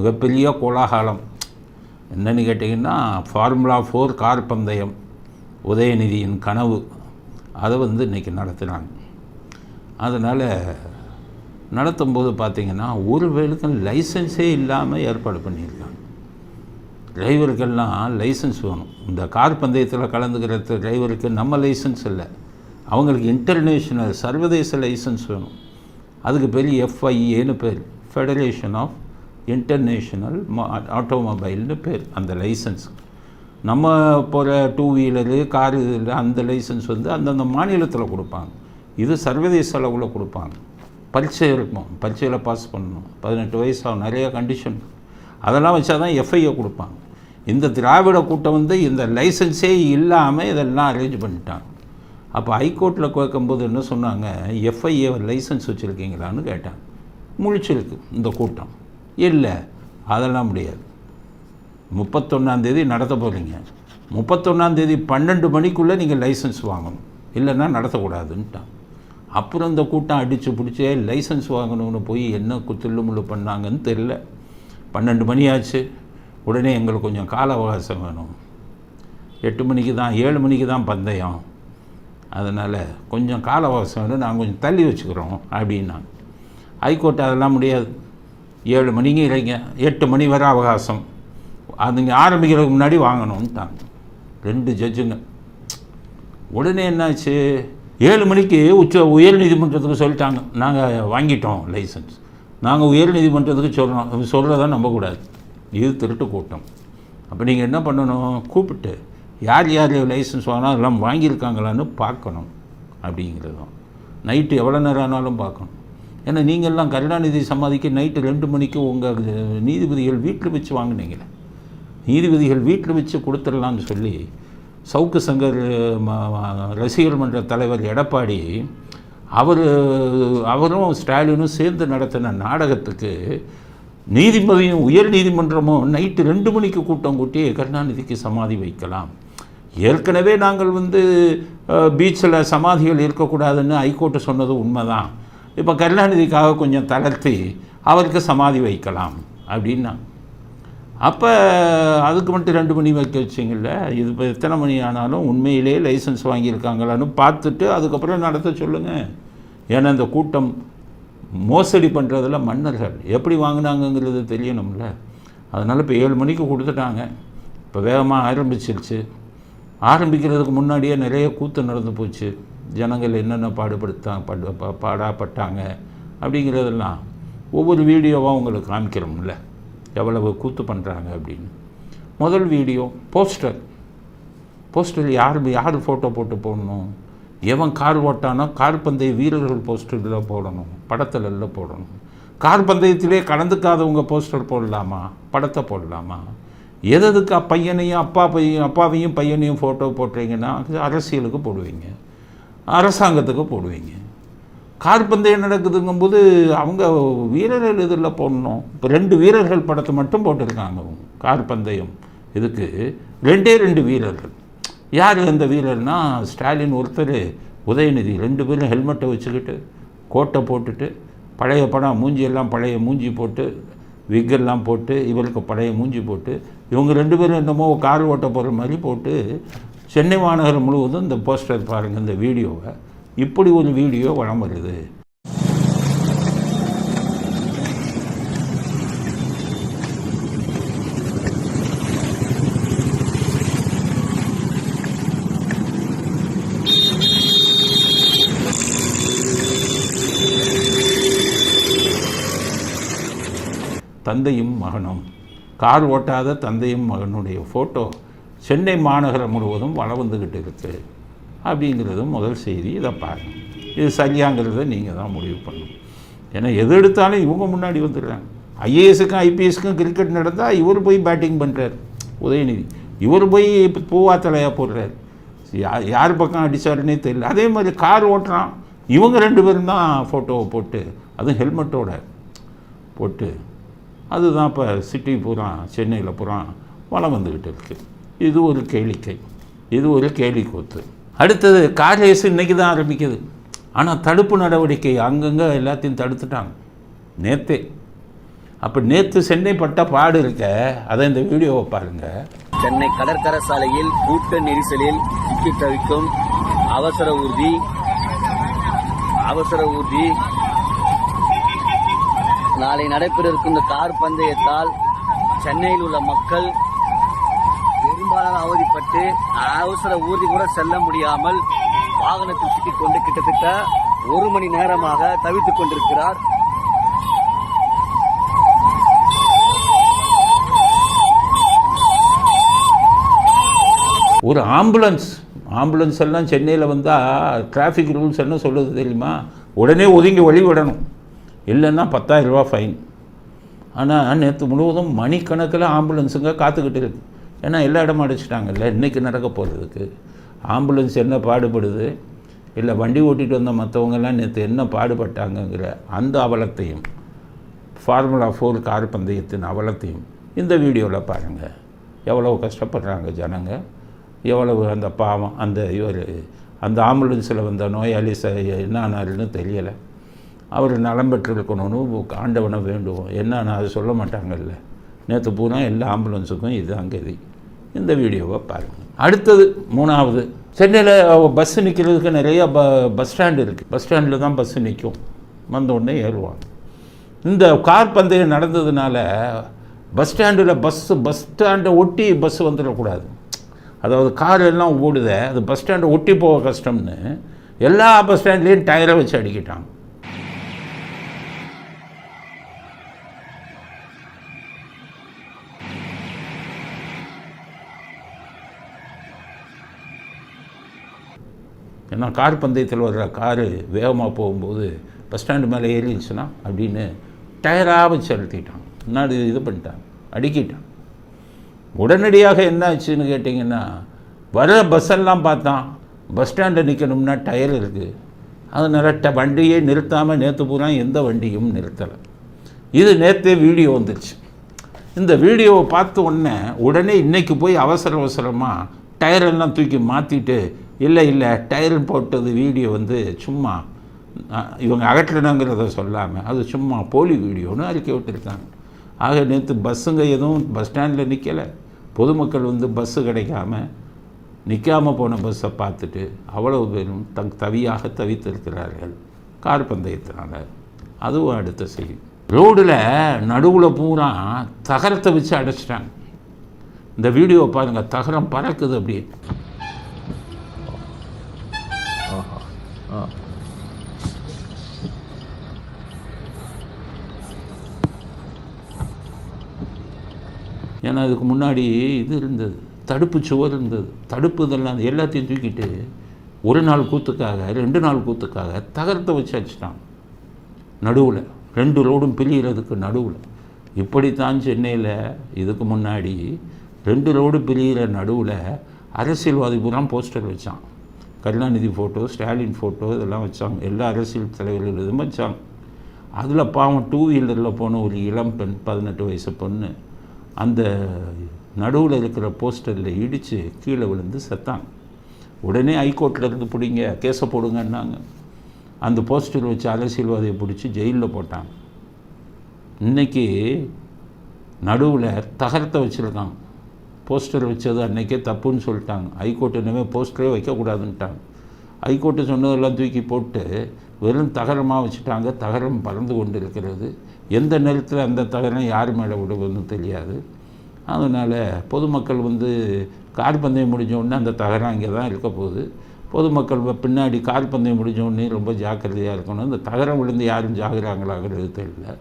மிகப்பெரிய கோலாகலம். என்னன்னு கேட்டிங்கன்னா ஃபார்முலா ஃபோர் கார் பந்தயம் உதயநிதியின் கனவு அதை வந்து இன்றைக்கி நடத்துகிறாங்க அதனால் நடத்தும்போது பார்த்திங்கன்னா ஒரு பேருக்கும் லைசன்ஸே இல்லாமல் ஏற்பாடு பண்ணியிருக்காங்க. டிரைவருக்கெல்லாம் லைசன்ஸ் வேணும். இந்த கார் பந்தயத்தில் கலந்துக்கிற டிரைவருக்கு நம்ம லைசன்ஸ் இல்லை. அவங்களுக்கு இன்டர்நேஷ்னல் சர்வதேச லைசன்ஸ் வேணும். அதுக்கு பேர் எஃப்ஐஏன்னு பேர். ஃபெடரேஷன் ஆஃப் இன்டர்நேஷ்னல் ஆட்டோமொபைல்னு பேர் அந்த லைசன்ஸ் நம்ம போகிற டூ வீலரு காரு இதில் அந்த லைசன்ஸ் வந்து அந்தந்த மாநிலத்தில் கொடுப்பாங்க. இது சர்வதேச அளவில் கொடுப்பாங்க. பரீட்சை இருக்கும். பரீட்சையில் பாஸ் பண்ணணும். பதினெட்டு வயசாகும். நிறைய கண்டிஷன் அதெல்லாம் வச்சா தான் எஃப்ஐஏ கொடுப்பாங்க. இந்த திராவிட கூட்டம் வந்து இந்த லைசன்ஸே இல்லாமல் இதெல்லாம் அரேஞ்ச் பண்ணிட்டாங்க. அப்போ ஹைகோர்ட்டில் கேட்கும்போது என்ன சொன்னாங்க? எஃப்ஐஏ லைசன்ஸ் வச்சுருக்கீங்களான்னு கேட்டாங்க. முழிச்சிருக்கு இந்த கூட்டம். இல்லை. அதெல்லாம் முடியாது. முப்பத்தொன்னாந்தேதி நடத்த போகிறீங்க முப்பத்தொன்னாந்தேதி பன்னெண்டு மணிக்குள்ளே நீங்கள் லைசன்ஸ் வாங்கணும். இல்லைன்னா நடத்தக்கூடாதுன்ட்டான். அப்புறம் இந்த கூட்டம் அடித்து பிடிச்சே லைசன்ஸ் வாங்கணும்னு போய் என்ன குத்துள்ளு முள்ளு பண்ணாங்கன்னு தெரில பன்னெண்டு மணி ஆச்சு. உடனே எங்களுக்கு கொஞ்சம் கால அவகாசம் வேணும். எட்டு மணிக்கு தான் ஏழு மணிக்கு தான் பந்தயம். அதனால் கொஞ்சம் கால அவகாசம் வேணும். நாங்கள் கொஞ்சம் தள்ளி வச்சுக்கிறோம் அப்படின்னாங்க ஹைகோர்ட் அதெல்லாம் முடியாது. ஏழு மணிக்கு இல்லைங்க எட்டு மணி வரை அவகாசம். அதுங்க ஆரம்பிக்கிறதுக்கு முன்னாடி வாங்கணும்ட்டாங்க. ரெண்டு ஜட்ஜுங்க. உடனே என்னாச்சு? ஏழு மணிக்கு உச்ச உயர் நீதிமன்றத்துக்கு சொல்லிட்டாங்க. நாங்கள் வாங்கிட்டோம் லைசன்ஸ். நாங்கள் உயர் நீதிமன்றத்துக்கு சொல்கிறோம் சொல்கிறத நம்பக்கூடாது. இது திருட்டு கூட்டம். அப்போ நீங்கள் என்ன பண்ணணும்? கூப்பிட்டு யார் யார் லைசன்ஸ் வாங்கினா அதெல்லாம் வாங்கியிருக்காங்களான்னு பார்க்கணும். அப்படிங்கிறதும் நைட்டு எவ்வளோ நேரம் ஆனாலும் பார்க்கணும். ஏன்னா நீங்கள்லாம் கருணாநிதி சமாதிக்கு நைட்டு ரெண்டு மணிக்கு உங்கள் நீதிபதிகள் வீட்டில் வச்சு வாங்கினீங்களே. நீதிபதிகள் வீட்டில் வச்சு கொடுத்துடலான்னு சொல்லி சவுக்கு சங்கர் ரசிகர் மன்ற தலைவர் எடப்பாடி அவர் அவரும் ஸ்டாலினும் சேர்ந்து நடத்தின நாடகத்துக்கு நீதிபதியும் உயர் நீதிமன்றமும் நைட்டு ரெண்டு மணிக்கு கூட்டம் கூட்டி கருணாநிதிக்கு சமாதி வைக்கலாம். ஏற்கனவே நாங்கள் வந்து பீச்சில் சமாதிகள் இருக்கக்கூடாதுன்னு ஹைகோர்ட்டு சொன்னது உண்மைதான். இப்போ கருணாநிதிக்காக கொஞ்சம் தளர்த்தி அவருக்கு சமாதி வைக்கலாம் அப்படின்னா. அப்போ அதுக்கு மட்டும் ரெண்டு மணி வைக்க வச்சிங்கல்ல இது இப்போ எத்தனை மணி ஆனாலும் உண்மையிலே லைசன்ஸ் வாங்கியிருக்காங்களான்னு பார்த்துட்டு அதுக்கப்புறம் நடத்த சொல்லுங்கள் ஏன்னா இந்த கூட்டம் மோசடி பண்ணுறதில் மன்னர்கள் எப்படி வாங்கினாங்கங்கிறது தெரியணும்ல. அதனால் இப்போ ஏழு மணிக்கு கொடுத்துட்டாங்க. இப்போ வேகமாக ஆரம்பிச்சிருச்சு. ஆரம்பிக்கிறதுக்கு முன்னாடியே நிறைய கூத்து நடந்து போச்சு. ஜனங்கள் என்னென்ன பாடுபடுத்தா படு பாடாப்பட்டாங்க அப்படிங்கிறதெல்லாம் ஒவ்வொரு வீடியோவாக உங்களுக்கு காமிக்கிறோம்ல. எவ்வளவு கூத்து பண்ணுறாங்க அப்படின்னு. முதல் வீடியோ போஸ்டர். போஸ்டர் யார் யார் ஃபோட்டோ போட்டு போடணும்? எவன் கார் ஓட்டானோ கார் பந்தய வீரர்கள் போஸ்டரில் போடணும். படத்தில் எல்லாம் போடணும். கார் பந்தயத்திலே கலந்துக்காதவங்க போஸ்டர் போடலாமா? படத்தை போடலாமா? எதுக்கு பையனையும் அப்பா பையன் அப்பாவையும் பையனையும் ஃபோட்டோ போட்டீங்கன்னா அரசியலுக்கு போடுவீங்க. அரசாங்கத்துக்கு போடுவீங்க. கார் பந்தயம் நடக்குதுங்கும்போது அவங்க வீரர்கள் இதில் போடணும். இப்போ ரெண்டு வீரர்கள் படத்தை மட்டும் போட்டிருக்காங்க. அவங்க கார் பந்தயம் இதுக்கு ரெண்டே ரெண்டு வீரர்கள். யார் அந்த வீரர்னா? ஸ்டாலின் ஒருத்தர் உதயநிதி. ரெண்டு பேரும் ஹெல்மெட்டை வச்சுக்கிட்டு கோட்டை போட்டுட்டு பழைய படம் மூஞ்சியெல்லாம் பழைய மூஞ்சி போட்டு விக்கெல்லாம் போட்டு இவருக்கு பழைய மூஞ்சி போட்டு இவங்க ரெண்டு பேரும் என்னமோ கார் ஓட்ட போகிற மாதிரி போட்டு சென்னை மாநகரம் முழுவதும் இந்த போஸ்டர் பாருங்கள் இந்த வீடியோவை. இப்படி ஒரு வீடியோ வளம் வருது. தந்தையும் மகனும். கார் ஓட்டாத தந்தையும் மகனுடைய ஃபோட்டோ சென்னை மாநகரம் முழுவதும் வளம் வந்துக்கிட்டு இருக்குது அப்படிங்கிறதும் முதல் செய்தி. இதை பாருங்கள் இது சரியாங்கிறத நீங்கள் தான் முடிவு பண்ணணும். ஏன்னா எது எடுத்தாலும் இவங்க முன்னாடி வந்துடுறாங்க. ஐஏஎஸுக்கும் ஐபிஎஸ்க்கும் கிரிக்கெட் நடந்தால் இவர் போய் பேட்டிங் பண்ணுறார் உதயநிதி. இவர் போய் இப்போ பூவா தலையாக போடுறார். யார் யார் பக்கம் அடித்தாருன்னே தெரியல. அதே மாதிரி கார் ஓட்டுறான். இவங்க ரெண்டு பேரும் தான் ஃபோட்டோவை போட்டு அதுவும் ஹெல்மெட்டோட போட்டு அதுதான் இப்போ சிட்டி பூரா சென்னையில் பூரா வளம் வந்துக்கிட்டு இருக்குது இது ஒரு கேளிக்கை. இது ஒரு கேலி அடுத்தது கார் ரேஸ் இன்றைக்கி தான் ஆரம்பிக்குது. ஆனால் தடுப்பு நடவடிக்கை அங்கங்கே எல்லாத்தையும் தடுத்துட்டாங்க. நேற்றே அப்போ நேற்று சென்னை பட்ட பாடு இருக்க அதை இந்த வீடியோவை பாருங்கள் சென்னை கடற்கரை சாலையில் கூட்ட நெரிசலில் சிக்கி தவிக்கும் அவசர ஊர்தி அவசர ஊர்தி. நாளை நடைபெற இருக்கும் இந்த கார் பந்தயத்தால் சென்னையில் உள்ள மக்கள் பெரும்பாலான அவதிப்பட்டு அவசர ஊர்தி கூட செல்ல முடியாமல் வாகனத்தில் சிக்கிக் கொண்டு கிட்டத்தட்ட ஒரு மணி நேரமாக தவித்துக் கொண்டிருக்கிறார். ஒரு ஆம்புலன்ஸ் ஆம்புலன்ஸ் எல்லாம் சென்னையில் வந்தால் டிராஃபிக் ரூல்ஸ் என்ன சொல்லுது தெரியுமா? உடனே ஒதுங்கி வழி விடணும். இல்லைன்னா பத்தாயிரம் ரூபா ஃபைன் ஆனால் நேற்று முழுவதும் மணிக்கணக்கில் ஆம்புலன்ஸுங்க காத்துக்கிட்டு இருக்குது ஏன்னா எல்லா இடமும் அடிச்சிட்டாங்கல்ல இன்றைக்கி நடக்க போகிறதுக்கு ஆம்புலன்ஸ் என்ன பாடுபடுது? இல்லை வண்டி ஓட்டிகிட்டு வந்த மற்றவங்கெல்லாம் நேற்று என்ன பாடுபட்டாங்கங்கிற அந்த அவலத்தையும் ஃபார்முலா ஃபோர் கார் பந்தயத்தின் அவலத்தையும் இந்த வீடியோவில் பாருங்கள் எவ்வளோ கஷ்டப்படுறாங்க ஜனங்க. எவ்வளவு அந்த பாவம் அந்த இவர் அந்த ஆம்புலன்ஸில் வந்த நோயாளி ச என்ன ஆனாருன்னு தெரியலை. அவர் நலம் பெற்றிருக்கணும்னு ஆண்டவனை வேண்டுவோம். என்னன்னு அது சொல்ல மாட்டாங்கல்ல. நேற்று பூரா எல்லா ஆம்புலன்ஸுக்கும் இதுதான் கதி. இந்த வீடியோவை பாருங்கள் அடுத்தது மூணாவது சென்னையில் பஸ்ஸு நிற்கிறதுக்கு நிறைய ப பஸ் ஸ்டாண்டு இருக்குது பஸ் ஸ்டாண்டில் தான் பஸ்ஸு நிற்கும் வந்தோடனே ஏறுவாங்க. இந்த கார் பந்தயம் நடந்ததுனால பஸ் ஸ்டாண்டில் பஸ்ஸு பஸ் ஸ்டாண்டை ஒட்டி பஸ் வந்துடக்கூடாது. அதாவது கார் எல்லாம் ஓடுத. அது பஸ் ஸ்டாண்டை ஒட்டி போக கஷ்டம்னு எல்லா பஸ் ஸ்டாண்ட்லேயும் டயரை வச்சு அடிக்கிட்டாங்க. ஏன்னா கார் பந்தயத்தில் வர்ற காரு வேகமாக போகும்போது பஸ் ஸ்டாண்டு மேலே ஏறிடுச்சுன்னா அப்படின்னு டயராக வச்சு அழுத்திட்டான் முன்னாடி இது பண்ணிட்டான். அடுக்கிட்டான். உடனடியாக என்ன ஆச்சுன்னு கேட்டிங்கன்னா வர பஸ்ஸெல்லாம் பார்த்தான். பஸ் ஸ்டாண்டை நிற்கணும்னா டயர் இருக்குது அதனால் ட வண்டியே நிறுத்தாமல் நேற்று பூரா எந்த வண்டியும் நிறுத்தலை. இது நேற்றே வீடியோ வந்துருச்சு. இந்த வீடியோவை பார்த்த உடனே உடனே இன்றைக்கி போய் அவசர அவசரமாக டயரெல்லாம் தூக்கி மாற்றிட்டு இல்லை இல்லை டயர் போட்டது வீடியோ வந்து சும்மா இவங்க அகற்றணுங்கிறத சொல்லாமல் அது சும்மா போலி வீடியோன்னு அறிக்கை விட்டுருக்காங்க. ஆக நேற்று பஸ்ஸுங்க எதுவும் பஸ் ஸ்டாண்டில் நிற்கலை பொதுமக்கள் வந்து பஸ்ஸு கிடைக்காம நிற்காமல் போன பஸ்ஸை பார்த்துட்டு அவ்வளவு பேரும் தங் தவியாக தவித்திருக்கிறார்கள். கார் பந்தயத்தினால். அதுவும் அடுத்த செய்தி. ரோடில் நடுவில் பூரா தகரத்தை வச்சு அடைச்சிட்டாங்க. இந்த வீடியோ பாருங்கள் தகரம் பறக்குது அப்படியே. ஏன்னா அதுக்கு முன்னாடி இது இருந்தது தடுப்பு சுவர் இருந்தது தடுப்பு இதெல்லாம் எல்லாத்தையும் தூக்கிட்டு ஒரு நாள் கூத்துக்காக ரெண்டு நாள் கூத்துக்காக தகரத்தை வச்சு அடிச்சிட்டாங்க நடுவில் ரெண்டு ரோடும் பிரிகிறதுக்கு நடுவில். இப்படித்தான் சென்னையில் இதுக்கு முன்னாடி ரெண்டு ரோடு பிரியிற நடுவில் அரசியல்வாதி பூரா போஸ்டர் வச்சான். கருணாநிதி ஃபோட்டோ ஸ்டாலின் ஃபோட்டோ இதெல்லாம் வச்சாங்க. எல்லா அரசியல் தலைவர்களிடம் வச்சாங்க. அதில் பாவம் டூ வீலரில் போன ஒரு இளம் பெண் பதினெட்டு வயசு பொண்ணு அந்த நடுவில் இருக்கிற போஸ்டரில் இடித்து கீழே விழுந்து செத்தாங்க உடனே ஹைகோர்ட்டில் இருந்து பிடிங்க கேஸை போடுங்கன்னாங்க. அந்த போஸ்டர் வச்சு அரசியல்வாதியை பிடிச்சி ஜெயிலில் போட்டாங்க. இன்றைக்கி நடுவில் தகரத்தை வச்சுருக்காங்க. போஸ்டர் வச்சது அன்றைக்கே தப்புன்னு சொல்லிட்டாங்க. ஹைகோர்ட் இனிமேல் போஸ்டரே வைக்கக்கூடாதுன்ட்டாங்க. ஹைகோர்ட்டு சொன்னதெல்லாம் தூக்கி போட்டு வெறும் தகரமாக வச்சுட்டாங்க. தகரம் பறந்து கொண்டு இருக்கிறது எந்த நேரத்தில் அந்த தகரம் யார் மேலே விடுவதுன்னு தெரியாது. அதனால் பொதுமக்கள் வந்து கார் பந்தயம் முடிஞ்சோடனே அந்த தகரம் அங்கே தான் இருக்க போகுது. பொதுமக்கள் பின்னாடி கார் பந்தயம் முடிஞ்சோடனே ரொம்ப ஜாக்கிரதையாக இருக்கணும். இந்த தகரம் விழுந்து யாரும் ஜாகிறாங்களாங்கிறது தெரியல.